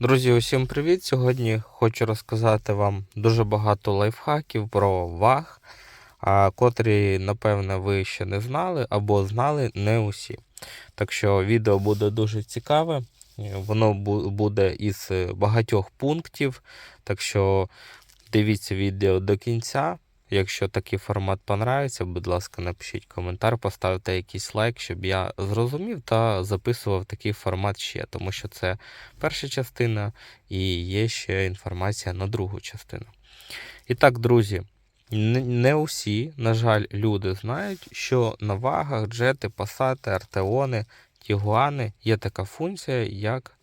Друзі, усім привіт! Сьогодні хочу розказати вам дуже багато лайфхаків про ваг, котрі, напевне, ви ще не знали або знали не усі. Так що відео буде дуже цікаве, воно буде із багатьох пунктів. Так що дивіться відео до кінця. Якщо такий формат понравиться, будь ласка, напишіть коментар, поставте якийсь лайк, щоб я зрозумів та записував такий формат ще, тому що це перша частина і є ще інформація на другу частину. І так, друзі, не, усі, на жаль, люди знають, що на вагах, джети, пасати, артеони, тігуани є така функція, як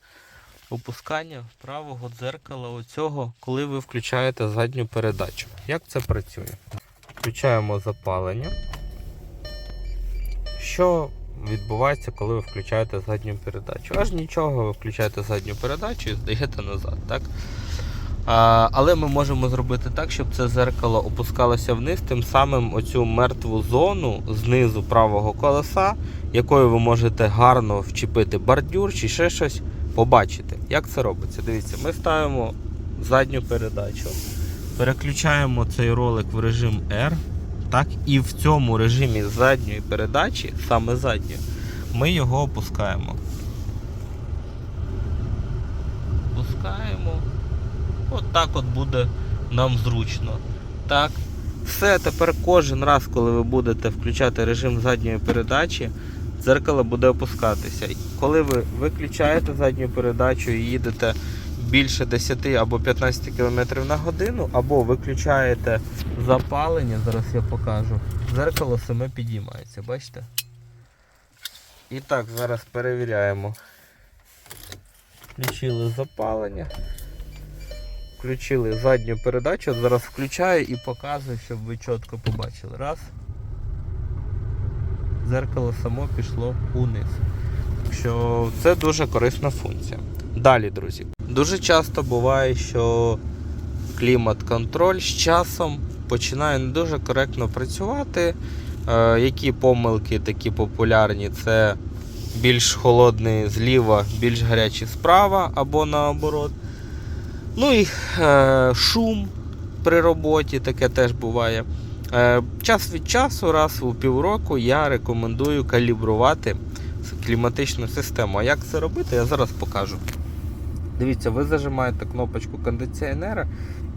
опускання правого дзеркала оцього, коли ви включаєте задню передачу. Як це працює? Включаємо запалення. Що відбувається, коли ви включаєте задню передачу? Аж нічого, ви включаєте задню передачу і здаєте назад. так? А, але ми можемо зробити так, щоб це зеркало опускалося вниз, тим самим оцю мертву зону знизу правого колеса, якою ви можете гарно вчепити бордюр чи ще щось, побачити. Як це робиться? Дивіться, ми ставимо задню передачу, переключаємо цей ролик в режим R. Так, і в цьому режимі задньої передачі, саме задньої, ми його опускаємо. Опускаємо. От так от буде нам зручно. Так. Все, тепер кожен раз, коли ви будете включати режим задньої передачі, дзеркало буде опускатися. Коли ви виключаєте задню передачу і їдете більше 10 або 15 км на годину, або виключаєте запалення, зараз я покажу, дзеркало саме підіймається, бачите? І так, зараз перевіряємо. Включили запалення. Включили задню передачу, зараз включаю і показую, щоб ви чітко побачили. Раз. Дзеркало само пішло униз. Що це дуже корисна функція. Далі, друзі. Дуже часто буває, що клімат-контроль з часом починає не дуже коректно працювати. Е, які помилки такі популярні? Це більш холодний зліва, більш гарячий справа або наоборот. Ну і е, шум при роботі, таке теж буває. Е, час від часу, раз у півроку, я рекомендую калібрувати кліматичну систему. А як це робити, я зараз покажу. Дивіться, ви зажимаєте кнопочку кондиціонера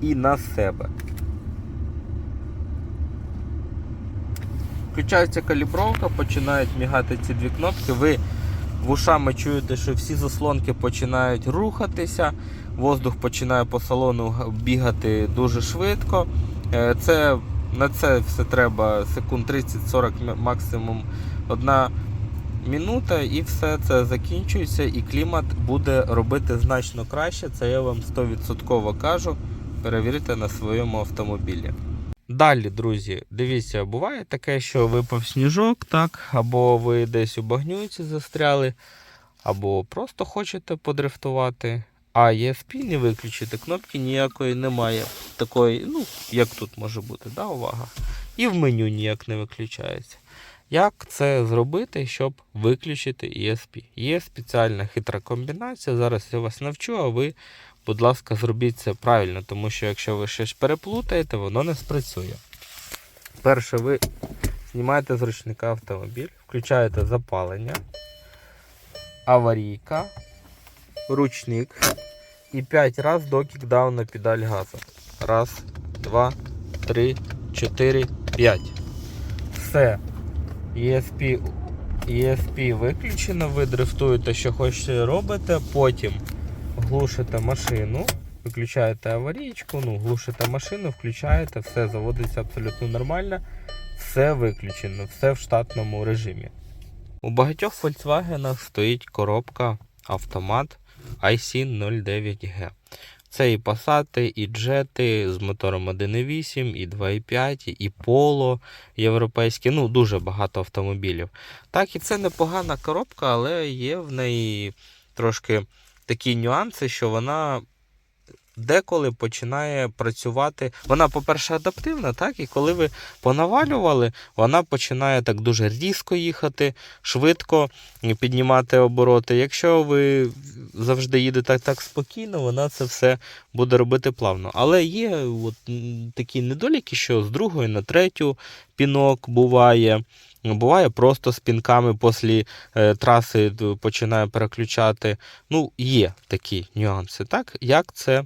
і на себе. Включається калібровка, починають мігати ці дві кнопки. Ви вушами чуєте, що всі заслонки починають рухатися, воздух починає по салону бігати дуже швидко. Е, Це, на це все треба секунд 30-40 максимум одна минута, і все це закінчується, і клімат буде робити значно краще. Це я вам 100% кажу. Перевірте на своєму автомобілі. Далі, друзі, дивіться, буває таке, що випав сніжок, так, або ви десь у багнюці застряли, або просто хочете подрифтувати. А ESP не виключити, кнопки ніякої немає. Такої, ну, як тут може бути, да, увага. І в меню ніяк не виключається. Як це зробити, щоб виключити ESP? Є спеціальна хитра комбінація. Зараз я вас навчу, а ви, будь ласка, зробіть це правильно, тому що якщо ви щось переплутаєте, воно не спрацює. Перше, ви знімаєте з ручника автомобіль, включаєте запалення, аварійка, ручник і 5 разів до кікдаун педаль газу. Раз, два, три, чотири, п'ять. Все. ESP, ESP виключено, ви дрифтуєте, що хочете робите, потім глушите машину, виключаєте аварійку, ну, глушите машину, включаєте, все заводиться абсолютно нормально, все виключено, все в штатному режимі. У багатьох Volkswagen стоїть коробка автомат IC09G. Це і Passati, і джети з мотором 1.8, і 2.5, і Polo європейське. ну дуже багато автомобілів. Так, і це непогана коробка, але є в неї трошки такі нюанси, що вона деколи починає працювати. Вона, по-перше, адаптивна, так, і коли ви понавалювали, вона починає так дуже різко їхати, швидко піднімати обороти. Якщо ви завжди їдете так спокійно, вона це все буде робити плавно. Але є от, такі недоліки, що з другої на третю пінок буває. Буває просто з пінками після е, траси починає переключати. Ну, є такі нюанси. Так? Як це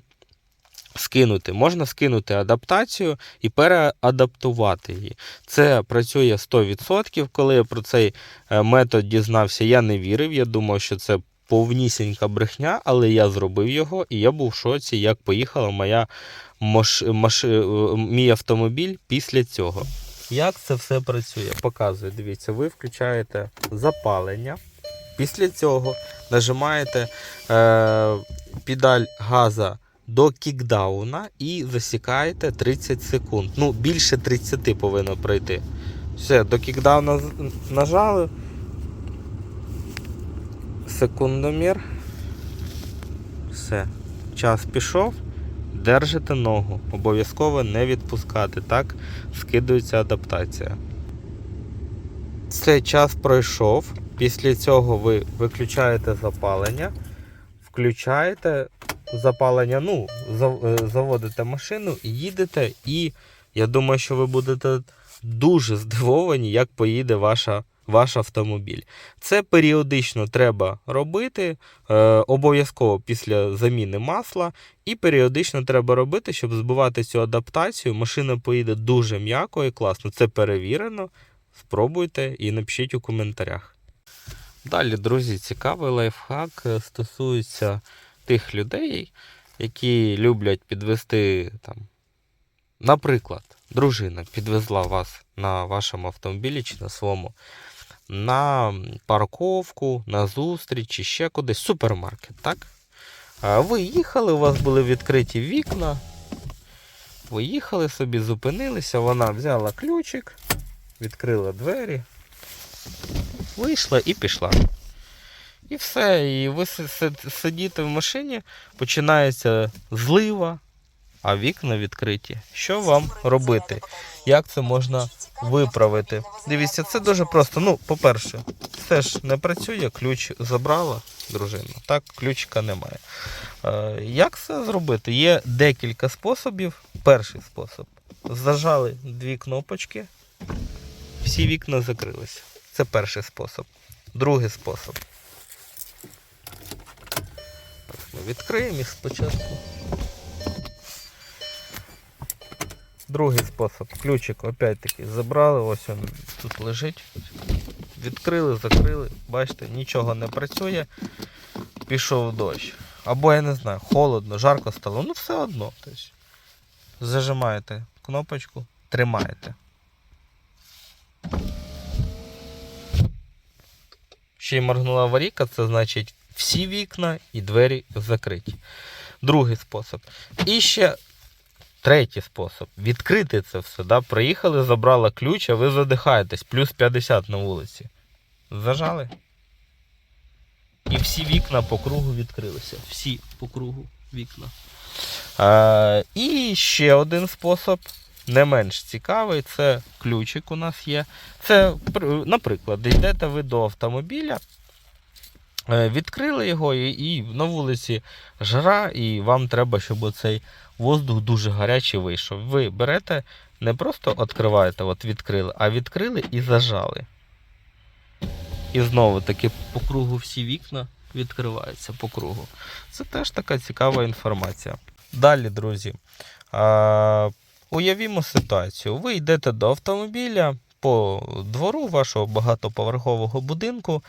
скинути? Можна скинути адаптацію і переадаптувати її. Це працює 100%. Коли я про цей е, метод дізнався, я не вірив. Я думав, що це повнісінька брехня, але я зробив його, і я був в шоці, як поїхала моя маш... Маш... е, мій автомобіль після цього. Як це все працює? Показую. Дивіться, ви включаєте запалення. Після цього нажимаєте е, педаль газа до кікдауна і засікаєте 30 секунд. Ну, більше 30 повинно пройти. Все, до кікдауна нажали. Секундомір. Все. Час пішов. Держите ногу. Обов'язково не відпускати. Так скидується адаптація. Цей час пройшов. Після цього ви виключаєте запалення, включаєте запалення, ну, е, заводите машину, їдете, і я думаю, що ви будете дуже здивовані, як поїде ваша, ваш автомобіль. Це періодично треба робити, е, обов'язково після заміни масла, і періодично треба робити, щоб збивати цю адаптацію. Машина поїде дуже м'яко і класно. Це перевірено. Спробуйте і напишіть у коментарях. Далі, друзі, цікавий лайфхак е, стосується тих людей, які люблять підвести там. Наприклад, дружина підвезла вас на вашому автомобілі чи на своєму на парковку, на зустріч чи ще кудись, супермаркет, так? Ви їхали, у вас були відкриті вікна. Ви їхали собі, зупинилися, вона взяла ключик, відкрила двері, вийшла і пішла. І все. І ви си- си- сидіте в машині, починається злива, а вікна відкриті. Що вам робити? Як це можна виправити? Дивіться, це дуже просто. Ну, по-перше, це ж не працює, ключ забрала дружина. Так, ключика немає. Е, як це зробити? Є декілька способів. Перший спосіб. Зажали дві кнопочки, всі вікна закрилися. Це перший спосіб. Другий спосіб. Так, ми відкриємо їх спочатку. Другий спосіб. Ключик опять-таки забрали, ось він тут лежить. Відкрили, закрили, бачите, нічого не працює. Пішов дощ. Або я не знаю, холодно, жарко стало. Ну все одно. Тобто, зажимаєте кнопочку, тримаєте. Ще й моргнула аварійка, це значить всі вікна і двері закриті. Другий спосіб. І ще третій спосіб. Відкрити це все. Да? Приїхали, забрала ключ, а ви задихаєтесь. Плюс 50 на вулиці. Зажали. І всі вікна по кругу відкрилися. Всі по кругу вікна. А, і ще один спосіб, не менш цікавий, це ключик у нас є. Це, наприклад, йдете ви до автомобіля, відкрили його, і, і на вулиці жара, і вам треба, щоб оцей воздух дуже гарячий вийшов. Ви берете, не просто відкриваєте, от відкрили, а відкрили і зажали. І знову таки по кругу всі вікна відкриваються по кругу. Це теж така цікава інформація. Далі, друзі, а, уявімо ситуацію. Ви йдете до автомобіля по двору вашого багатоповерхового будинку,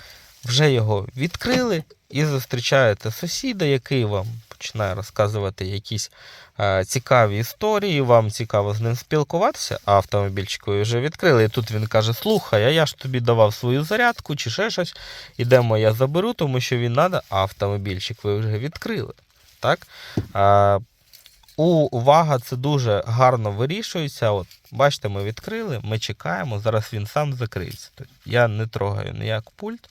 вже його відкрили і зустрічаєте сусіда, який вам починає розказувати якісь е, цікаві історії, вам цікаво з ним спілкуватися, а автомобільчик ви вже відкрили. І тут він каже: Слухай, а я ж тобі давав свою зарядку чи ще щось. Ідемо, я заберу, тому що він треба, а автомобільчик ви вже відкрили. Так? У, увага, це дуже гарно вирішується. От, бачите, ми відкрили, ми чекаємо, зараз він сам закриється. Тобто я не трогаю ніяк пульт.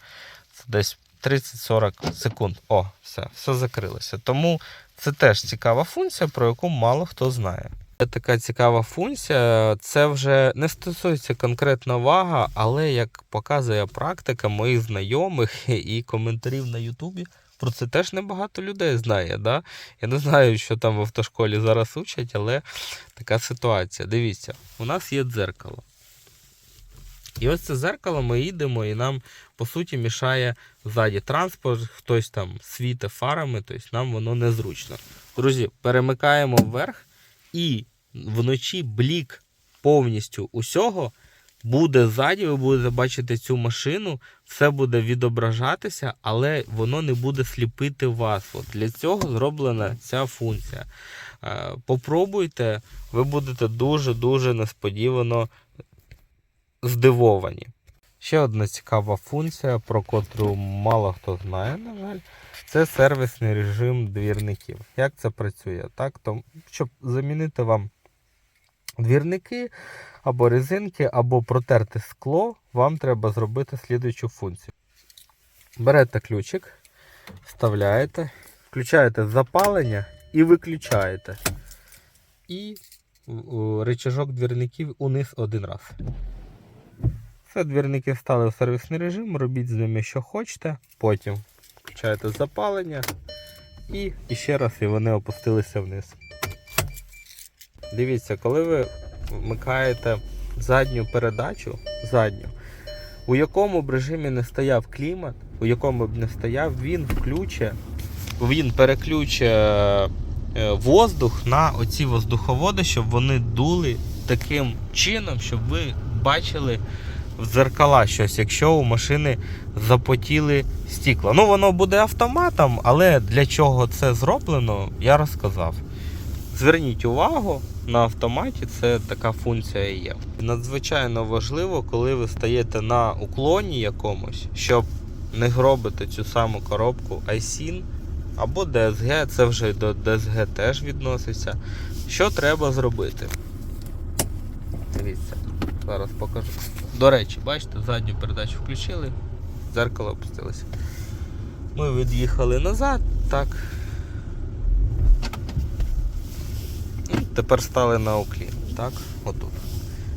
Десь 30-40 секунд. О, все, все закрилося. Тому це теж цікава функція, про яку мало хто знає. Це така цікава функція. Це вже не стосується конкретно вага, але як показує практика моїх знайомих і коментарів на Ютубі, про це теж небагато людей знає. Да? Я не знаю, що там в автошколі зараз учать, але така ситуація. Дивіться, у нас є дзеркало. І ось це дзеркало ми їдемо, і нам, по суті, мішає ззаді транспорт, хтось там світе фарами, тобто нам воно незручно. Друзі, перемикаємо вверх, і вночі блік повністю усього буде ззаді, ви будете бачити цю машину, все буде відображатися, але воно не буде сліпити вас. От для цього зроблена ця функція. Е, Попробуйте, ви будете дуже-дуже несподівано здивовані. Ще одна цікава функція, про котру мало хто знає, на жаль, це сервісний режим двірників. Як це працює? Так, то, щоб замінити вам двірники або резинки, або протерти скло, вам треба зробити слідуючу функцію. Берете ключик, вставляєте, включаєте запалення і виключаєте. І о, рычажок двірників униз один раз. Все, двірники встали в сервісний режим, робіть з ними що хочете. Потім включаєте запалення і, ще раз і вони опустилися вниз. Дивіться, коли ви вмикаєте задню передачу, задню, у якому б режимі не стояв клімат, у якому б не стояв, він включе, він переключе е, воздух на оці воздуховоди, щоб вони дули таким чином, щоб ви бачили в дзеркала щось, якщо у машини запотіли стікла. Ну, воно буде автоматом, але для чого це зроблено, я розказав. Зверніть увагу, на автоматі це така функція є. Надзвичайно важливо, коли ви стаєте на уклоні якомусь, щоб не гробити цю саму коробку iSIN або DSG, це вже до DSG теж відноситься. Що треба зробити? Дивіться, зараз покажу. До речі, бачите, задню передачу включили, дзеркало опустилося. Ми від'їхали назад, так. І тепер стали на уклін. Так, отут.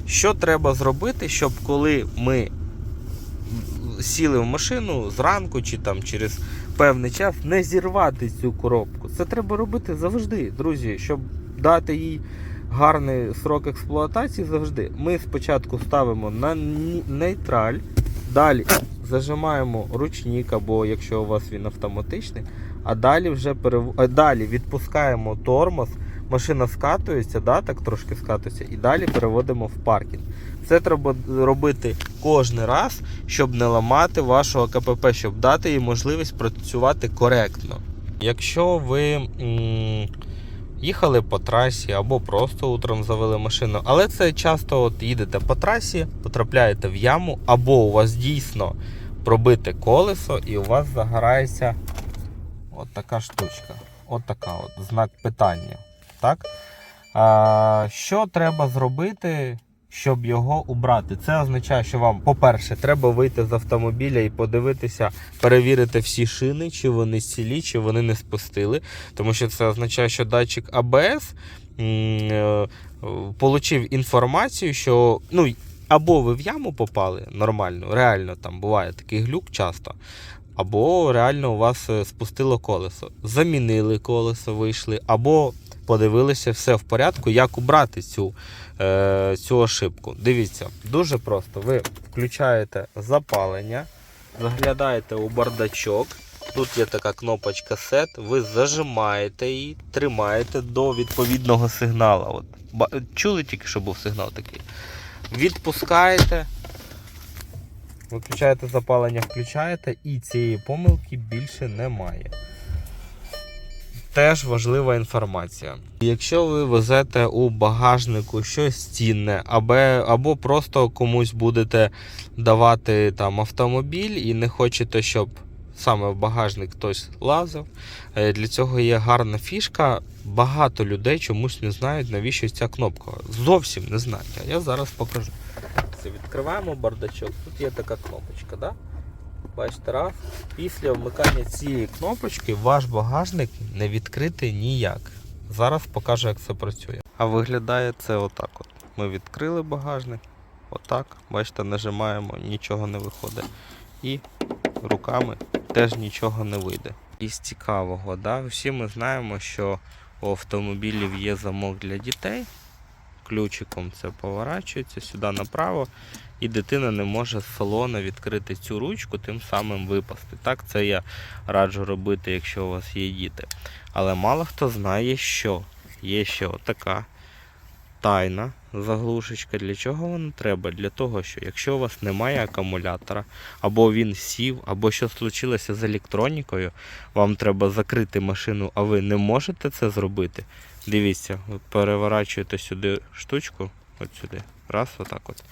Що треба зробити, щоб коли ми сіли в машину зранку чи там через певний час не зірвати цю коробку? Це треба робити завжди, друзі, щоб дати їй гарний срок експлуатації завжди. Ми спочатку ставимо на нейтраль, далі зажимаємо ручник, або якщо у вас він автоматичний, а далі вже перев... а далі відпускаємо тормоз, машина скатується, да, так трошки скатується, і далі переводимо в паркінг. Це треба робити кожен раз, щоб не ламати вашого КПП, щоб дати їй можливість працювати коректно. Якщо ви. м, їхали по трасі або просто утром завели машину. Але це часто от їдете по трасі, потрапляєте в яму, або у вас дійсно пробите колесо і у вас загорається от така штучка. От така от знак питання. Так? А, що треба зробити, щоб його убрати? Це означає, що вам, по-перше, треба вийти з автомобіля і подивитися, перевірити всі шини, чи вони цілі, чи вони не спустили. Тому що це означає, що датчик АБС е, получив інформацію, що ну, або ви в яму попали нормально, реально там буває такий глюк часто. Або реально у вас е, спустило колесо. Замінили колесо, вийшли, або подивилися, все в порядку, як убрати цю, е, цю ошибку. Дивіться, дуже просто. Ви включаєте запалення, заглядаєте у бардачок. Тут є така кнопочка SET, ви зажимаєте її, тримаєте до відповідного сигналу. От, чули тільки, що був сигнал такий. Відпускаєте, виключаєте запалення, включаєте, і цієї помилки більше немає. Теж важлива інформація. Якщо ви везете у багажнику щось цінне, або, або просто комусь будете давати там автомобіль і не хочете, щоб саме в багажник хтось лазив, е, для цього є гарна фішка. Багато людей чомусь не знають, навіщо ця кнопка. Зовсім не знають. А я зараз покажу. Це відкриваємо бардачок. Тут є така кнопочка, да? Бачите, раз. Після вмикання цієї кнопочки ваш багажник не відкритий ніяк. Зараз покажу, як це працює. А виглядає це отак. От. Ми відкрили багажник. Отак. Бачите, нажимаємо, нічого не виходить. І руками теж нічого не вийде. Із цікавого, да? всі ми знаємо, що у автомобілів є замок для дітей. Ключиком це поворачується сюди направо, і дитина не може з салона відкрити цю ручку, тим самим випасти. Так, це я раджу робити, якщо у вас є діти. Але мало хто знає, що є ще така тайна заглушечка. Для чого вона треба? Для того, що якщо у вас немає акумулятора, або він сів, або що случилося з електронікою, вам треба закрити машину, а ви не можете це зробити. Дивіться, ви переворачуєте сюди штучку, от сюди, раз, отак от.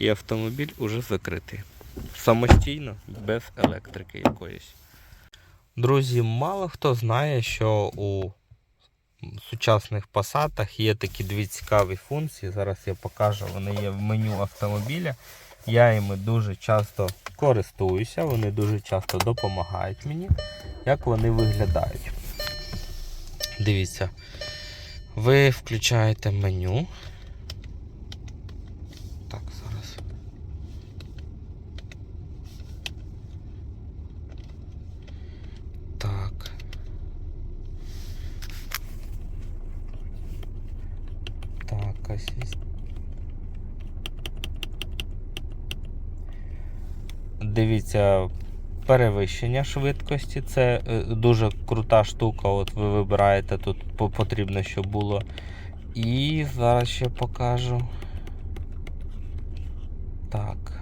І автомобіль уже закритий. Самостійно, без електрики якоїсь. Друзі, мало хто знає, що у сучасних пасатах є такі дві цікаві функції. Зараз я покажу, вони є в меню автомобіля. Я їми дуже часто користуюся, вони дуже часто допомагають мені, як вони виглядають. Дивіться, ви включаєте меню. Так, зараз. Так. Так, асіст. Дивіться, перевищення швидкості. Це е, дуже крута штука. От ви вибираєте тут потрібно, щоб було. І зараз ще покажу. Так.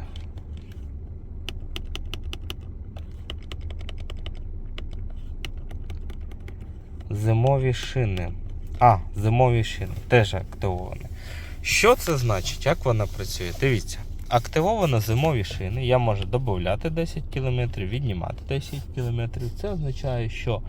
Зимові шини. А, зимові шини теж активовані. Що це значить? Як вона працює? Дивіться. Активовано зимові шини. Я можу додати 10 км, віднімати 10 км. Це означає, що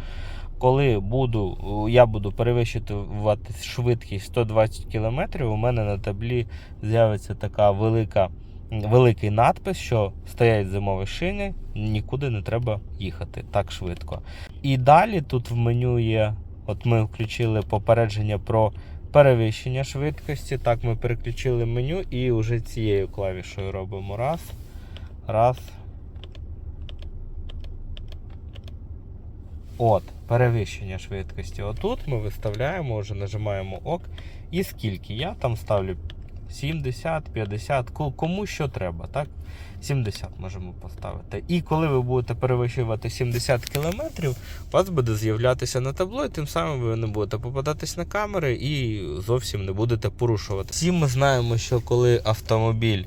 коли буду, я буду перевищувати швидкість 120 км, у мене на таблі з'явиться така велика, великий надпис, що стоять зимові шини, нікуди не треба їхати так швидко. І далі тут в меню є, от ми включили попередження про перевищення швидкості. Так, ми переключили меню і вже цією клавішою робимо раз, раз. От, перевищення швидкості. Отут ми виставляємо, вже нажимаємо ок. І скільки? Я там ставлю 70, 50, ко- кому що треба, так? 70 можемо поставити. І коли ви будете перевищувати 70 км, у вас буде з'являтися на табло, і тим самим ви не будете попадатись на камери і зовсім не будете порушувати. Всі ми знаємо, що коли автомобіль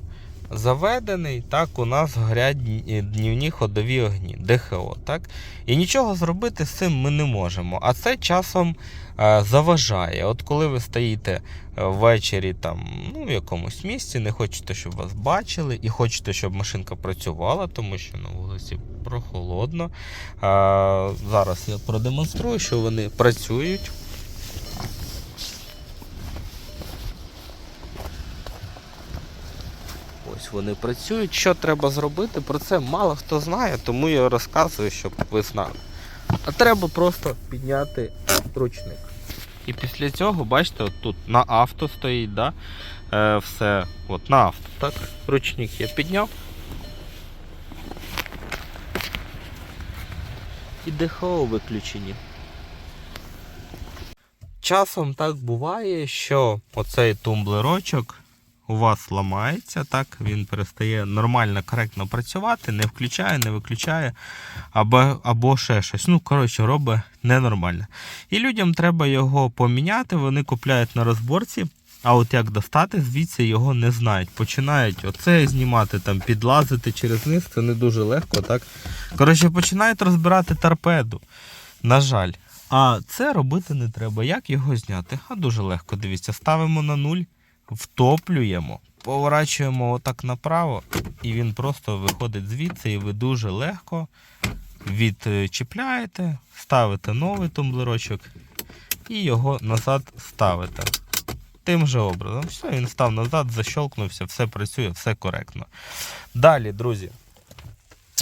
заведений, так у нас горять днівні ходові огні, ДХО. Так? І нічого зробити з цим ми не можемо. А це часом е, заважає. От коли ви стоїте е, ввечері там, ну, в якомусь місці, не хочете, щоб вас бачили, і хочете, щоб машинка працювала, тому що на вулиці прохолодно. Е, зараз я продемонструю, що вони працюють. Вони працюють. Що треба зробити? Про це мало хто знає, тому я розказую, щоб ви знали. А треба просто підняти ручник. І після цього, бачите, тут на авто стоїть, да? е, все от на авто. Так? Ручник я підняв. І ДХО виключені. Часом так буває, що оцей тумблерочок у вас ламається, так, він перестає нормально, коректно працювати, не включає, не виключає, або, або ще щось. Ну, коротше, робить ненормально. І людям треба його поміняти, вони купляють на розборці. А от як достати, звідси його не знають. Починають оце знімати, там, підлазити через низ, це не дуже легко. так. Коротше, починають розбирати торпеду. На жаль. А це робити не треба. Як його зняти? А дуже легко. Дивіться, ставимо на нуль, втоплюємо, поворачуємо отак направо, і він просто виходить звідси, і ви дуже легко відчіпляєте, ставите новий тумблерочок і його назад ставите. Тим же образом. Все, він став назад, защелкнувся, все працює, все коректно. Далі, друзі.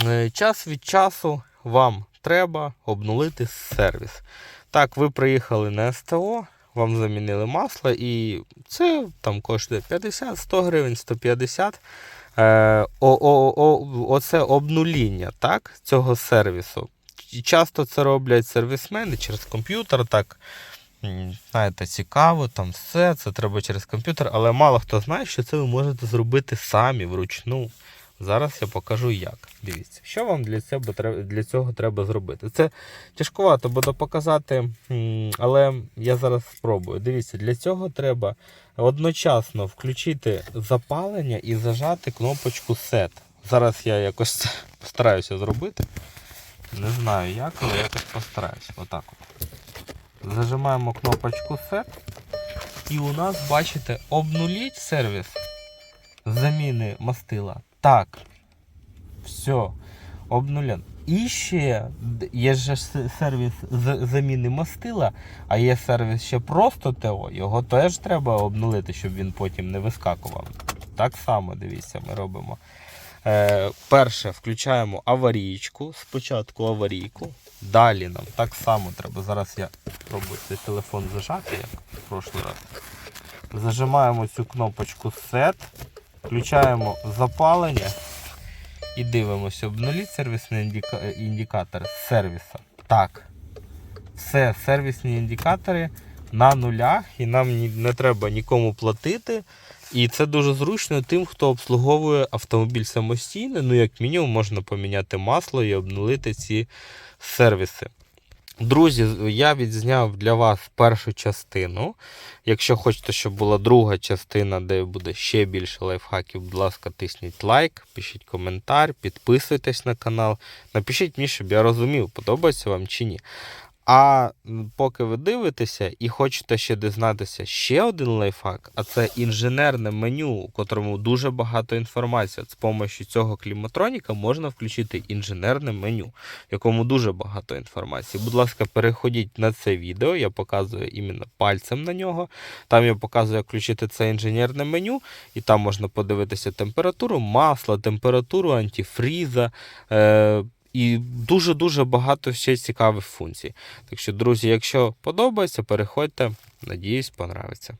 Е, Час від часу вам треба обнулити сервіс. Так, ви приїхали на СТО, вам замінили масло, і це там коштує 50, 100 гривень, 150. Е, о, о, о, оце обнуління так, цього сервісу. Часто це роблять сервісмени через комп'ютер. так. Знаєте, цікаво, там все, це треба через комп'ютер, але мало хто знає, що це ви можете зробити самі вручну. Зараз я покажу як. Дивіться, що вам для треба, для цього треба зробити. Це тяжкувато буде показати, але я зараз спробую. Дивіться, для цього треба одночасно включити запалення і зажати кнопочку Set. Зараз я якось постараюся зробити. Не знаю як, але якось постараюся. Отак от. Зажимаємо кнопочку Set. І у нас, бачите, обнуліть сервіс заміни мастила. Так. Все. Обнулен. І ще є ж сервіс заміни мастила, а є сервіс ще просто ТО. Його теж треба обнулити, щоб він потім не вискакував. Так само, дивіться, ми робимо. Е, перше, включаємо аварійку. Спочатку аварійку. Далі нам так само треба. Зараз я спробую цей телефон зажати, як в прошлий раз. Зажимаємо цю кнопочку Set, включаємо запалення і дивимося. Обнуліть сервісний індика... індикатор сервіса. Так. Все, сервісні індикатори на нулях, і нам не треба нікому платити. І це дуже зручно тим, хто обслуговує автомобіль самостійно. Ну, як мінімум, можна поміняти масло і обнулити ці сервіси. Друзі, я відзняв для вас першу частину. Якщо хочете, щоб була друга частина, де буде ще більше лайфхаків, будь ласка, тисніть лайк, пишіть коментар, підписуйтесь на канал. Напишіть мені, щоб я розумів, подобається вам чи ні. А поки ви дивитеся і хочете ще дізнатися ще один лайфхак, а це інженерне меню, у котрому дуже багато інформації. З допомогою цього кліматроніка можна включити інженерне меню, в якому дуже багато інформації. Будь ласка, переходіть на це відео, я показую іменно пальцем на нього. Там я показую, як включити це інженерне меню, і там можна подивитися температуру масла, температуру антифріза. Е- і дуже-дуже багато ще цікавих функцій. Так що, друзі, якщо подобається, переходьте. Надіюсь, понравиться.